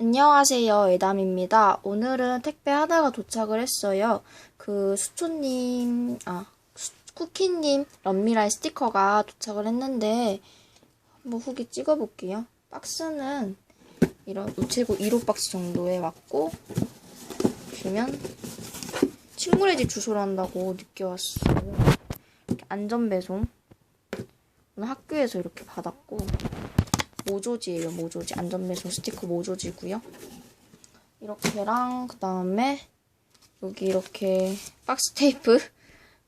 안녕하세요, 에담입니다. 오늘은 택배 하나가 도착을 했어요. 그 수초님, 아, 수- 쿠키님 런미라의 스티커가 도착을 했는데, 한번 후기 찍어볼게요. 박스는 이런 우체국 1호 박스 정도에 왔고, 보시면, 친구네 집 주소를 한다고 늦게 왔어요. 안전배송. 오늘 학교에서 이렇게 받았고, 모조지예요, 모조지. 안전배송 스티커 모조지고요. 이렇게랑 그 다음에 여기 이렇게 박스 테이프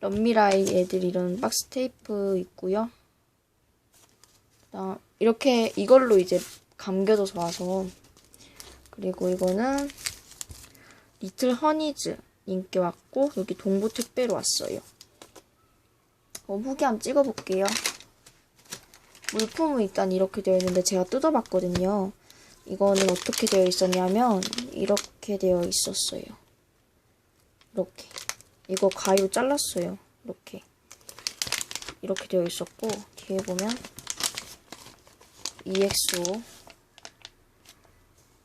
런미라이 애들 이런 박스 테이프 있고요. 그다음 이렇게 이걸로 이제 감겨져서 와서 그리고 이거는 리틀 허니즈 인기 왔고 여기 동부 택배로 왔어요. 어, 후기 한번 찍어볼게요. 물품은 일단 이렇게 되어 있는데 제가 뜯어봤거든요. 이거는 어떻게 되어 있었냐면 이렇게 되어 있었어요. 이렇게. 이거 가위 잘랐어요. 이렇게. 이렇게 되어 있었고 뒤에 보면 EXO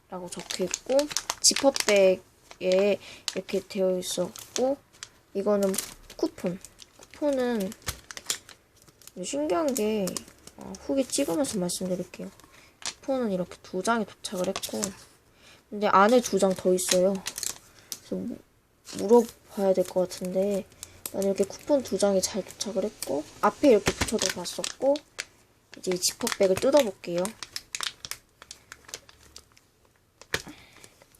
라고 적혀 있고 지퍼백에 이렇게 되어 있었고 이거는 쿠폰. 쿠폰은 신기한 게 어, 후기 찍으면서 말씀드릴게요. 쿠폰은 이렇게 두 장이 도착을 했고, 근데 안에 두 장 더 있어요. 그래서 무- 물어봐야 될 것 같은데, 난 이렇게 쿠폰 두 장이 잘 도착을 했고, 앞에 이렇게 붙여도 봤었고, 이제 이 지퍼백을 뜯어볼게요.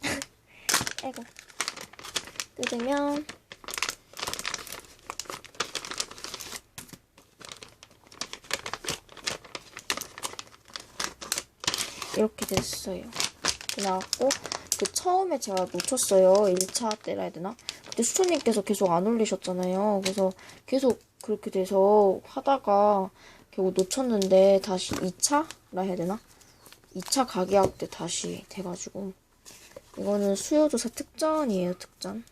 아이고. 뜯으면, 이렇게 됐어요. 나왔고 그 처음에 제가 놓쳤어요. 1차 때라 해야 되나? 그때 수초님께서 계속 안 올리셨잖아요. 그래서 계속 그렇게 돼서 하다가 결국 놓쳤는데 다시 2차라 해야 되나? 2차 가게학 때 다시 돼가지고 이거는 수요조사 특전이에요. 특전.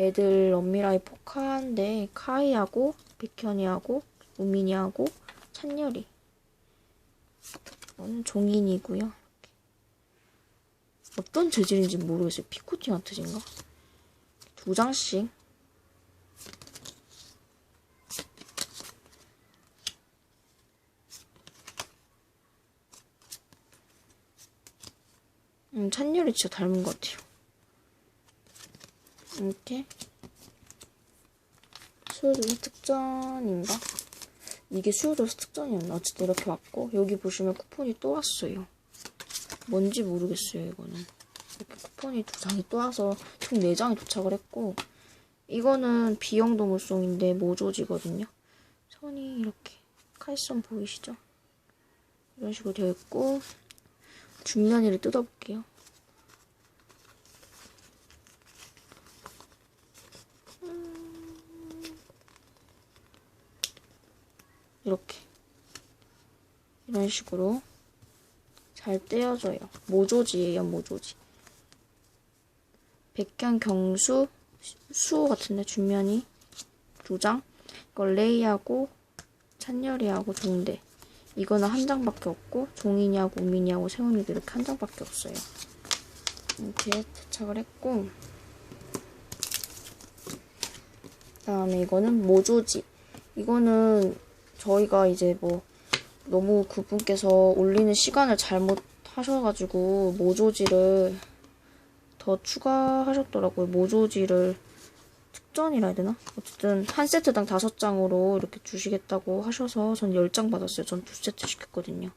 애들 엄미라이 포카인데 카이하고 백현이하고 우민이하고 찬열이 이거는 종인이고요. 어떤 재질인지 모르겠어요. 피코팅 아트인가? 두 장씩. 음, 찬열이 진짜 닮은 것 같아요. 이렇게. 수요도사 특전인가? 이게 수요도사 특전이었나? 어쨌든 이렇게 왔고, 여기 보시면 쿠폰이 또 왔어요. 뭔지 모르겠어요, 이거는. 이렇게 쿠폰이 두 장이 또 와서 총 네 장이 도착을 했고, 이거는 비형 동물송인데 모조지거든요. 선이 이렇게 칼선 보이시죠? 이런 식으로 되어 있고, 중면이를 뜯어볼게요. 이렇게 이런 식으로 잘 떼어져요. 모조지예요, 모조지. 백향 경수 수호 같은데 준면이 두 장. 이거 레이하고 찬열이하고 종대. 이거는 한 장밖에 없고 종인이하고 우민이하고 세훈이도 이렇게 한 장밖에 없어요. 이렇게 도착을 했고 그다음에 이거는 모조지. 이거는 저희가 이제 뭐 너무 그분께서 올리는 시간을 잘못 하셔가지고 모조지를 더 추가하셨더라고요. 모조지를 특전이라 해야 되나? 어쨌든 한 세트당 다섯 장으로 이렇게 주시겠다고 하셔서 전 열 장 받았어요. 전 두 세트 시켰거든요.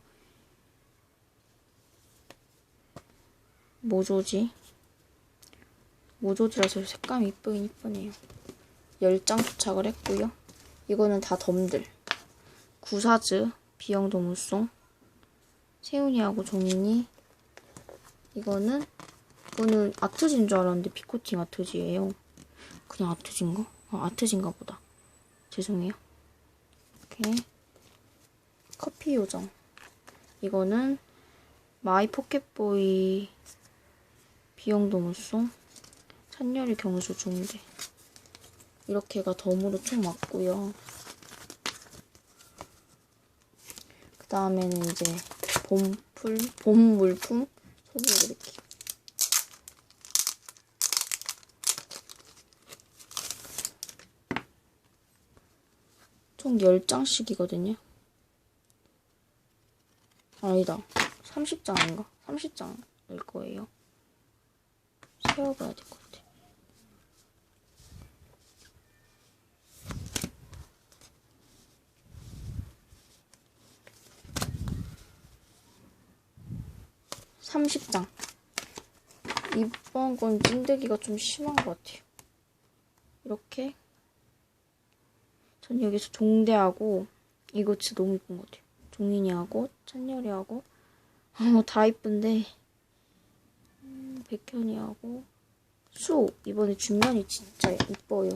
모조지. 모조지라서 색감이 이쁘긴 이쁘네요. 열 장 도착을 했고요. 이거는 다 덤들. 구사즈, 비형 도무송, 세훈이하고 종인이 이거는 이거는 아트지인 줄 알았는데 피코팅 아트지예요. 그냥 아트지인가? 아, 아트지인가 보다. 죄송해요. 이렇게 커피 요정. 이거는 마이 포켓보이 비형 도무송, 찬열이 경수 중대. 이렇게가 덤으로 총 왔고요. 다음에는 이제 봄풀, 봄 물품 소개해드릴게요. 총 10장씩이거든요. 아니다. 30장 인가 30장일 거예요. 세어봐야 될 것 같아요. 30장. 이번 건 빈대기가 좀 심한 것 같아요. 이렇게. 전 여기서 종대하고, 이거 진짜 너무 이쁜 것 같아요. 종인이하고, 찬열이하고, 어, 다 이쁜데, 음, 백현이하고, 수! 이번에 중면이 진짜 이뻐요.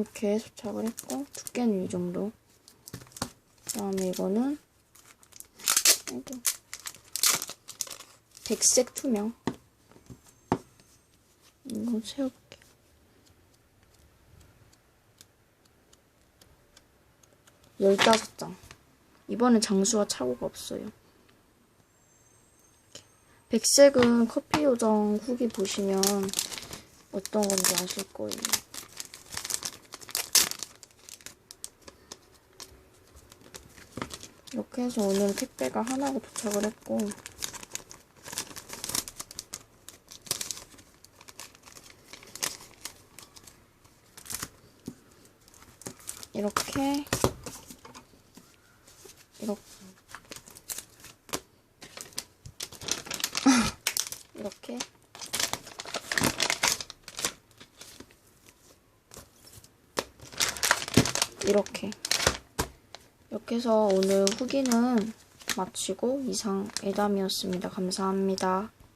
이렇게 소착을 했고 두께는 이 정도. 그 다음에 이거는 이렇게 백색 투명. 이거 세워볼게요. 열다섯 장. 이번엔 장수와 착오가 없어요. 백색은 커피 요정 후기 보시면 어떤 건지 아실 거예요 이렇게 해서 오늘 택배가 하나가 도착을 했고. 이렇게 이렇게 이렇게. 이렇게 이렇게 해서 오늘 후기는 마치고 이상 애담이었습니다. 감사합니다.